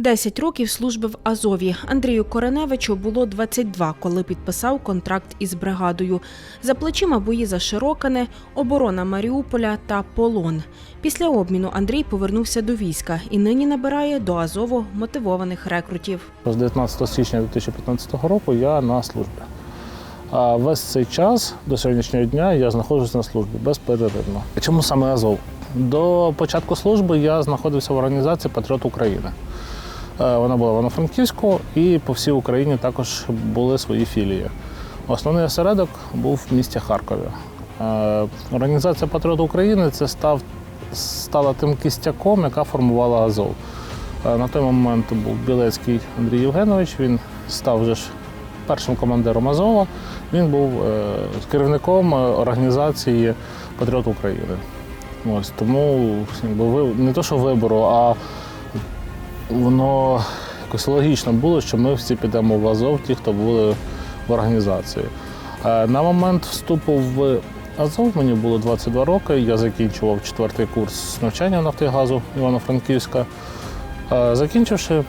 10 років служби в Азові. Андрію Кореневичу було 22, коли підписав контракт із бригадою. За плечима бої за Широкине, оборона Маріуполя та полон. Після обміну Андрій повернувся до війська і нині набирає до Азову мотивованих рекрутів. З 19 січня 2015 року я на службі. А весь цей час до сьогоднішнього дня я знаходжуся на службі безперервно. Чому саме Азов? До початку служби я знаходився в організації Патріот України. Е, Вона була в Івано-Франківську і по всій Україні також були свої філії. Основний осередок був в місті Харкові. Е, Організація Патріот України це став, стала тим кістяком, яка формувала Азов. Е, На той момент був Білецький Андрій Євгенович. Він став вже ж першим командиром Азова. Він був керівником організації Патріот України. Ось тому якби, ви- не то, що вибору, а воно якось логічно було, що ми всі підемо в Азов, ті, хто були в організації. Е, На момент вступу в Азов мені було 22 роки. Я закінчував четвертий курс навчання Нафтогазу Івано-Франківська. Е, Закінчивши,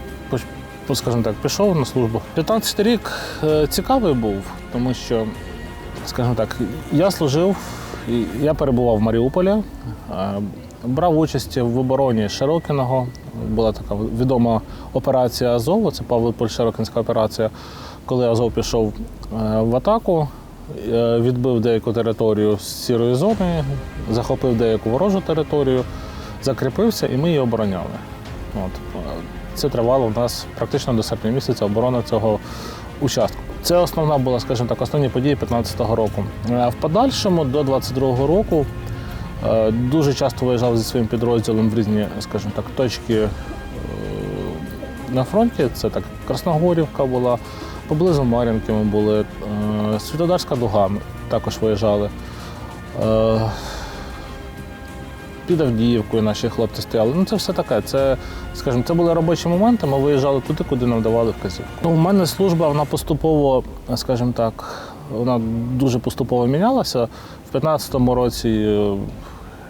ну, скажімо так, пішов на службу. 15 рік е, цікавий був, тому що, скажімо так, я служив, я перебував в Маріуполі, брав участь в обороні Широкиного. Була така відома операція Азову, це Павлополь Широкинська операція, коли Азов пішов е, в атаку. е, Відбив деяку територію з сірої зони, захопив деяку ворожу територію, закріпився і ми її обороняли. От. Це тривало в нас практично до серпня місяця оборона цього участку. Це основна була, скажімо так, основні події 2015 року. Е, В подальшому до 2022 року дуже часто виїжджав зі своїм підрозділом в різні, скажімо так, точки е, на фронті. Це так Красногорівка була, поблизу Мар'їнки ми були, е, Світодарська дуга ми також виїжджали. Е, під Авдіївкою наші хлопці стояли. Ну це все таке. Це, скажімо, це були робочі моменти. Ми виїжджали туди, куди нам давали вказівку. Ну, у мене служба вона поступово, скажімо так, вона дуже поступово мінялася. В 2015 році е,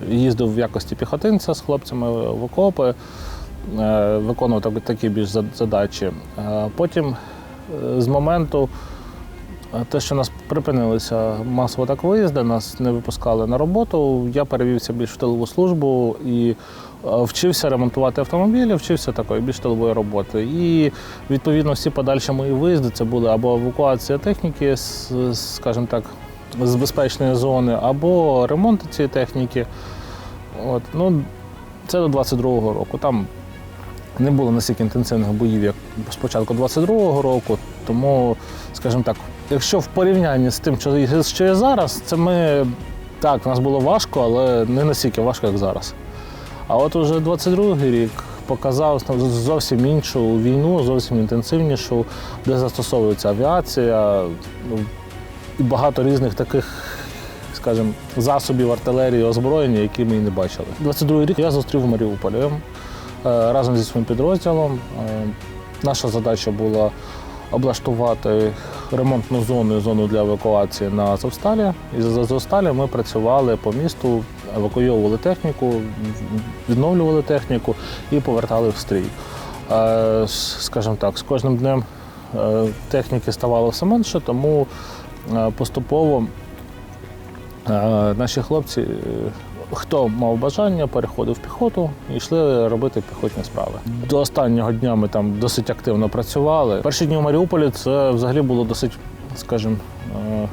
їздив в якості піхотинця з хлопцями в окопи, е, виконував такі більш задачі. Е, Потім е, з моменту те, що нас припинилися масово так виїзди, нас не випускали на роботу. Я перевівся більш в тилову службу і вчився ремонтувати автомобілі, вчився такої більш тилової роботи. І відповідно всі подальші мої виїзди це були або евакуація техніки, скажімо так, з безпечної зони, або ремонт цієї техніки. От, ну, це до 22-го року. Там не було настільки інтенсивних боїв, як спочатку 22-го року. Тому, скажімо так, якщо в порівнянні з тим, що є- зараз, це ми так, нас було важко, але не настільки важко, як зараз. А от уже 22-й рік показав зовсім іншу війну, зовсім інтенсивнішу, де застосовується авіація ну, і багато різних таких, скажімо, засобів артилерії, озброєння, які ми і не бачили. 22-й рік я зустрів в Маріуполі е, разом зі своїм підрозділом. Е, Наша задача була облаштувати ремонтну зону, зону для евакуації на Азовсталі. І з Азовсталі ми працювали по місту, евакуйовували техніку, відновлювали техніку і повертали в стрій. Е, Скажімо так, з кожним днем техніки ставало все менше, тому поступово е, наші хлопці, е, хто мав бажання, переходив в піхоту і йшли робити піхотні справи. До останнього дня ми там досить активно працювали. Перші дні в Маріуполі це взагалі було досить, скажімо, е,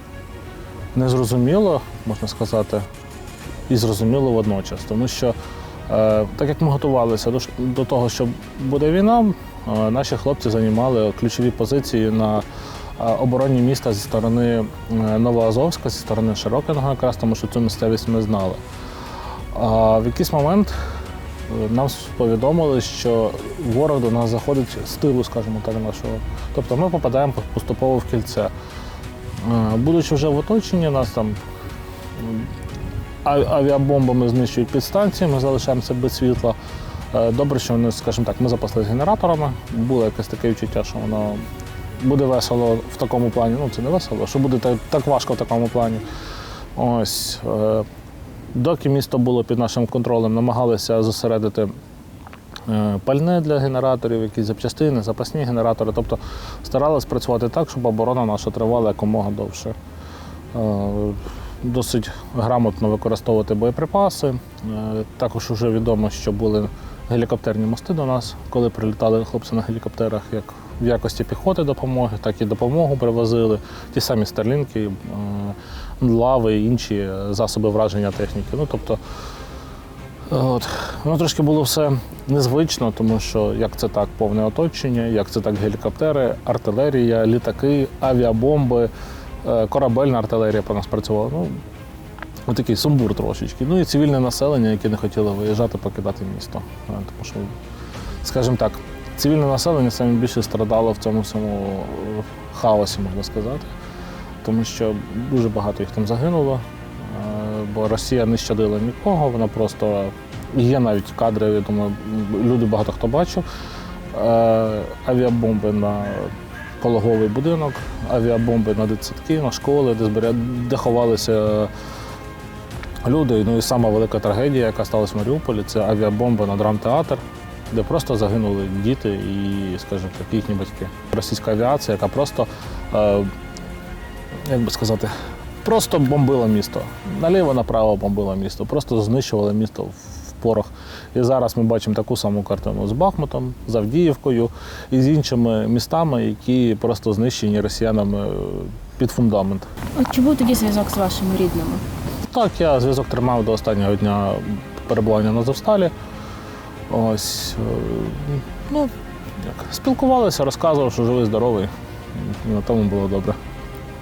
незрозуміло, можна сказати, і зрозуміло водночас. Тому що, е, так як ми готувалися до, того, що буде війна, е, наші хлопці займали ключові позиції на е, обороні міста зі сторони е, Новоазовська, зі сторони Широкиного якраз, тому що цю місцевість ми знали. А в якийсь момент е, нам повідомили, що ворог до нас заходить з тилу, скажімо так, нашого. Тобто ми попадаємо поступово в кільце. Е, Будучи вже в оточенні, нас там авіабомбами знищують підстанції, ми залишаємося без світла. Добре, що вони, скажімо так, ми запаслися генераторами. Було якесь таке відчуття, що воно буде весело в такому плані. Ну, це не весело, що буде так, так важко в такому плані. Ось. е, Доки місто було під нашим контролем, намагалися зосередити е, пальне для генераторів, якісь запчастини, запасні генератори. Тобто старалися працювати так, щоб оборона наша тривала якомога довше. Е, Досить грамотно використовувати боєприпаси. Також вже відомо, що були гелікоптерні мости до нас, коли прилітали хлопці на гелікоптерах, як в якості піхоти допомоги, так і допомогу привозили. Ті самі старлінки, лави і інші засоби враження техніки. Ну, тобто, от. Воно трошки було все незвично, тому що як це так, повне оточення, як це так гелікоптери, артилерія, літаки, авіабомби, е, корабельна артилерія по нас працювала. Ну, Отакий сумбур трошечки. Ну і цивільне населення, яке не хотіло виїжджати, покидати місто. Е, Тому що, скажімо так, цивільне населення саме більше страдало в цьому всьому е, хаосі, можна сказати. Тому що дуже багато їх там загинуло, е, бо Росія не щадила нікого, вона просто є навіть кадри, я думаю, люди багато хто бачив. Авіабомби на пологовий будинок, авіабомби на дитсадки, на школи, де зберя... де ховалися люди. Ну і сама велика трагедія, яка сталася в Маріуполі, це авіабомба на драмтеатр, де просто загинули діти і, скажімо так, їхні батьки. Російська авіація, яка просто, е, як би сказати, просто бомбила місто. Наліво направо бомбила місто, просто знищувала місто в порох. І зараз ми бачимо таку саму картину з Бахмутом, з Авдіївкою і з іншими містами, які просто знищені росіянами е, під фундамент. Чи був тоді зв'язок з вашими рідними? Так, я зв'язок тримав до останнього дня перебування на Завсталі. Ось, е, ну, як, спілкувалися, розказував, що живий, здоровий. І на тому було добре.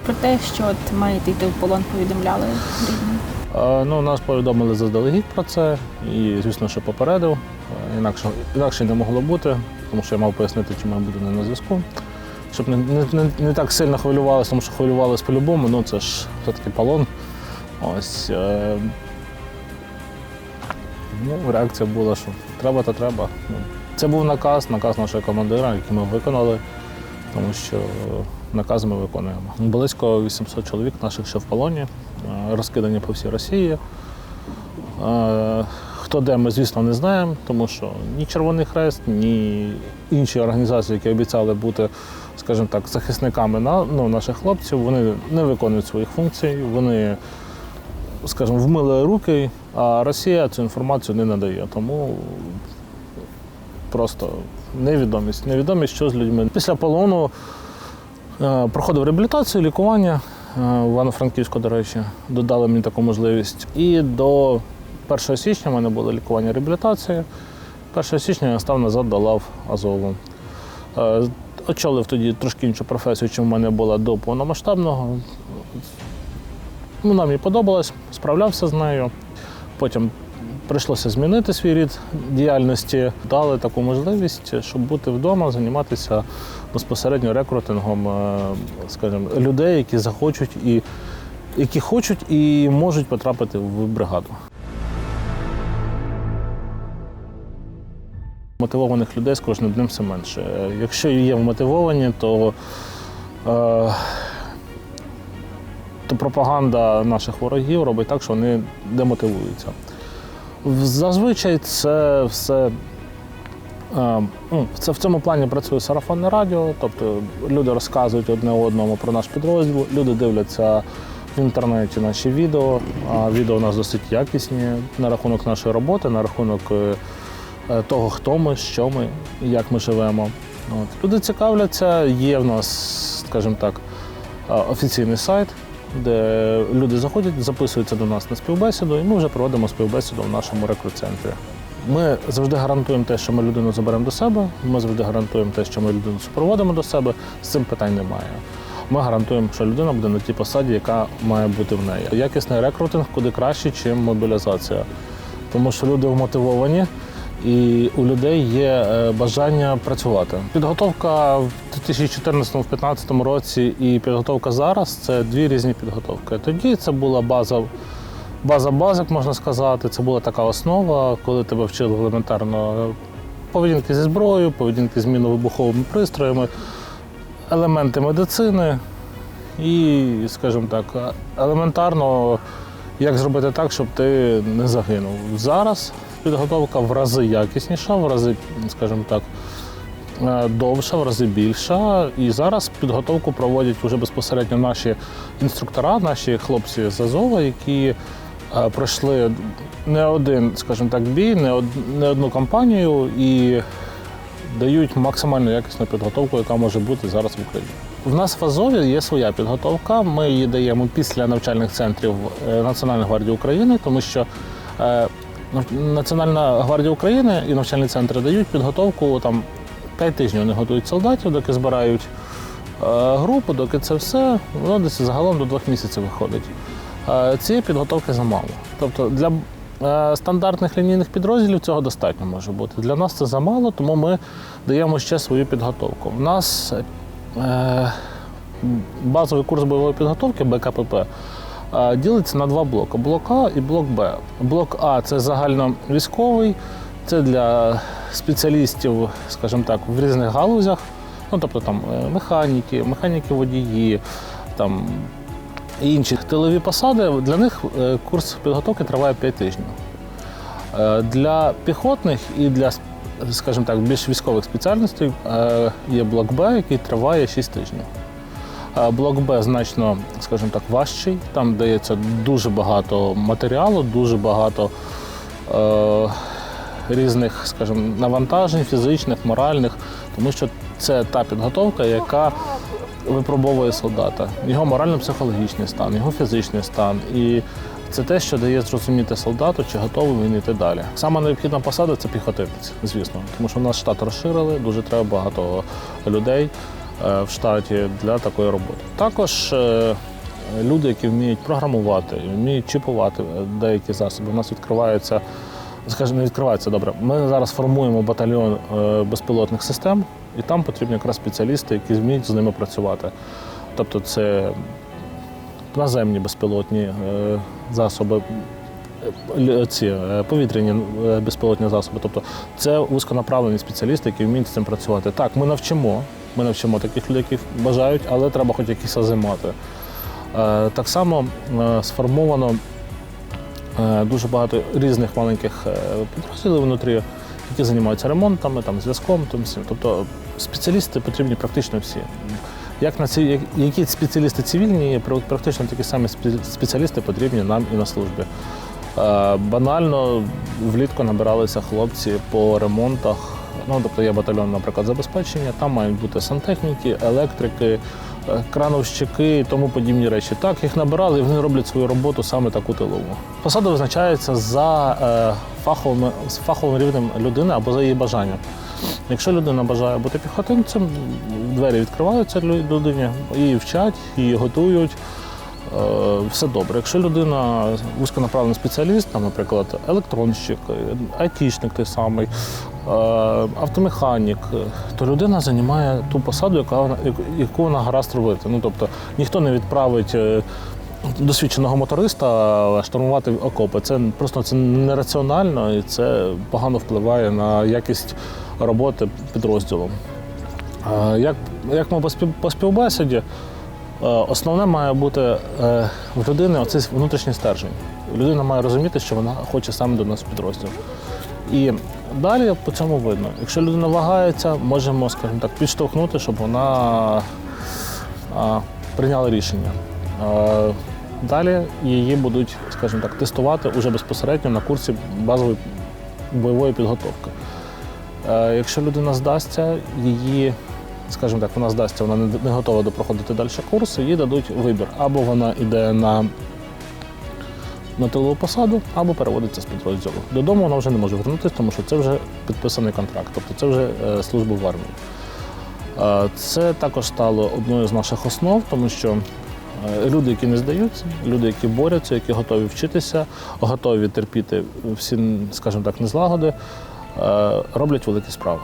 Про те, що от маєте йти в полон, повідомляли рідним. Е, Ну, нас повідомили заздалегідь про це і, звісно, що попередив. Е, Інакше, інакше не могло бути, тому що я мав пояснити, чому я буду не на зв'язку. Щоб не, не, не, не так сильно хвилювалися, тому що хвилювалися по-любому, ну це ж все-таки полон. Ось. Е, ну, реакція була, що треба, то треба. Ну, Це був наказ, наказ нашого командира, який ми виконали, тому що наказ ми виконуємо. Близько 800 чоловік наших ще в полоні, е, розкидані по всій Росії. Е, Хто де, ми, звісно, не знаємо, тому що ні Червоний Хрест, ні інші організації, які обіцяли бути, скажімо так, захисниками на, ну, наших хлопців, вони не виконують своїх функцій, вони, скажімо, вмили руки, а Росія цю інформацію не надає. Тому просто невідомість. Невідомість, що з людьми. Після полону е, проходив реабілітацію, лікування е, в Івано-Франківську, до речі, додали мені таку можливість. І до 1 січня в мене було лікування реабілітація. 1 січня я став назад до лав Азову. Е, Очолив тоді трошки іншу професію, чим в мене була до повномасштабного. Ну, Вона мені подобалась, справлявся з нею. Потім прийшлося змінити свій рід діяльності. Дали таку можливість, щоб бути вдома, займатися безпосередньо рекрутингом, е, скажімо, людей, які захочуть і які хочуть і можуть потрапити в бригаду. Мотивованих людей з кожним днем все менше. Е, Якщо є вмотивовані, то, е, то пропаганда наших ворогів робить так, що вони демотивуються. Зазвичай це все. е, ну, Це в цьому плані працює сарафанне радіо, тобто люди розказують одне одному про наш підрозділ, люди дивляться в інтернеті наші відео, а відео у нас досить якісні на рахунок нашої роботи, на рахунок е, е, того, хто ми, що ми як ми живемо. От. Люди цікавляться, є в нас, скажімо так, офіційний сайт, де люди заходять, записуються до нас на співбесіду, і ми вже проводимо співбесіду в нашому рекрут-центрі. Ми завжди гарантуємо те, що ми людину заберемо до себе. Ми завжди гарантуємо те, що ми людину супроводимо до себе. З цим питань немає. Ми гарантуємо, що людина буде на тій посаді, яка має бути в неї. Якісний рекрутинг куди краще, ніж мобілізація. Тому що люди вмотивовані і у людей є е, бажання працювати. Підготовка в 2014-2015 році і підготовка зараз це дві різні підготовки. Тоді це була база база базик, можна сказати. Це була така основа, коли тебе вчили елементарно поведінки зі зброєю, поведінки з мінно-вибуховими пристроями, елементи медицини і, скажімо так, елементарно як зробити так, щоб ти не загинув. Зараз підготовка в рази якісніша, в рази, скажімо так, е, довша, в рази більша. І зараз підготовку проводять вже безпосередньо наші інструктора, наші хлопці з Азова, які е, пройшли не один, скажімо так, бій, не, одну кампанію і дають максимально якісну підготовку, яка може бути зараз в Україні. В нас в Азові є своя підготовка. Ми її даємо після навчальних центрів е, Національної гвардії України, тому що Національна гвардія України і навчальні центри дають підготовку там 5 тижнів. Вони готують солдатів, доки збирають е, групу, доки це все, воно десь загалом до двох місяців виходить. Е, Цієї підготовки замало. Тобто для е, стандартних лінійних підрозділів цього достатньо може бути. Для нас це замало, тому ми даємо ще свою підготовку. У нас базовий курс бойової підготовки БКПП ділиться на два блоки: блок А і блок Б. Блок А це загальновійськовий, це для спеціалістів, скажімо так, в різних галузях. Ну, тобто там е, механіки, механіки водії, там і інші тилові посади. Для них е, курс підготовки триває 5 тижнів. Е, Для піхотних і для, скажімо так, більш військових спеціальностей є блок Б, який триває 6 тижнів. Е, Блок Б значно, скажімо так, важчий. Там дається дуже багато матеріалу, дуже багато е, різних, скажімо, навантажень, фізичних, моральних, тому що це та підготовка, яка випробовує солдата, його морально-психологічний стан, його фізичний стан. І це те, що дає зрозуміти солдату, чи готовий він йти далі. Саме необхідна посада це піхотинець, звісно, тому що в нас штат розширили, дуже треба багато людей в штаті для такої роботи. Також е, люди, які вміють програмувати, вміють чіпувати е, деякі засоби. У нас відкриваються, скажімо, не відкривається добре. Ми зараз формуємо батальйон е, безпілотних систем, і там потрібні якраз спеціалісти, які вміють з ними працювати. Тобто це наземні безпілотні е, засоби, е, ці е, повітряні е, безпілотні засоби. Тобто це вузьконаправлені спеціалісти, які вміють з цим працювати. Так, ми навчимо. Ми навчимо таких людей, які бажають, але треба хоч якісь ази мати. Е, Так само е, сформовано е, дуже багато різних маленьких підрозділів внутрі, які займаються ремонтами, там, зв'язком. Тобто спеціалісти потрібні практично всі. Як на ці, які спеціалісти цивільні, практично такі самі спеціалісти потрібні нам і на службі. Банально влітку набиралися хлопці по ремонтах. Ну, тобто є батальйон, наприклад, забезпечення, там мають бути сантехніки, електрики, е, крановщики і тому подібні речі. Так, їх набирали і вони роблять свою роботу саме таку тилову. Посада визначається за е, фаховим, фаховим рівнем людини або за її бажанням. Якщо людина бажає бути піхотинцем, двері відкриваються людині, її вчать, її готують. Е, Все добре. Якщо людина вузьконаправлений спеціаліст, там, наприклад, електронщик, е, айтішник той самий, автомеханік, е, то людина займає ту посаду, яку- вона гаразд робити. Ну, тобто ніхто не відправить е, досвідченого моториста штурмувати окопи. Це просто це нераціонально і це погано впливає на якість роботи підрозділу. Е, Як, як ми по співбесіді, основне має бути в людини оцей внутрішній стержень. Людина має розуміти, що вона хоче саме до нас підрозділ. І далі по цьому видно. Якщо людина вагається, можемо, скажімо так, підштовхнути, щоб вона прийняла рішення. Далі її будуть, скажімо так, тестувати уже безпосередньо на курсі базової бойової підготовки. Е, Якщо людина здасться, її, скажімо так, вона здасться, вона не- готова до проходити далі курси, їй дадуть вибір. Або вона йде на, на тилову посаду, або переводиться з підрозділу. Додому вона вже не може вернутися, тому що це вже підписаний контракт, тобто це вже е, служба в армії. Е, Це також стало одною з наших основ, тому що е, люди, які не здаються, люди, які борються, які готові вчитися, готові терпіти всі, скажімо так, незлагоди, роблять великі справи.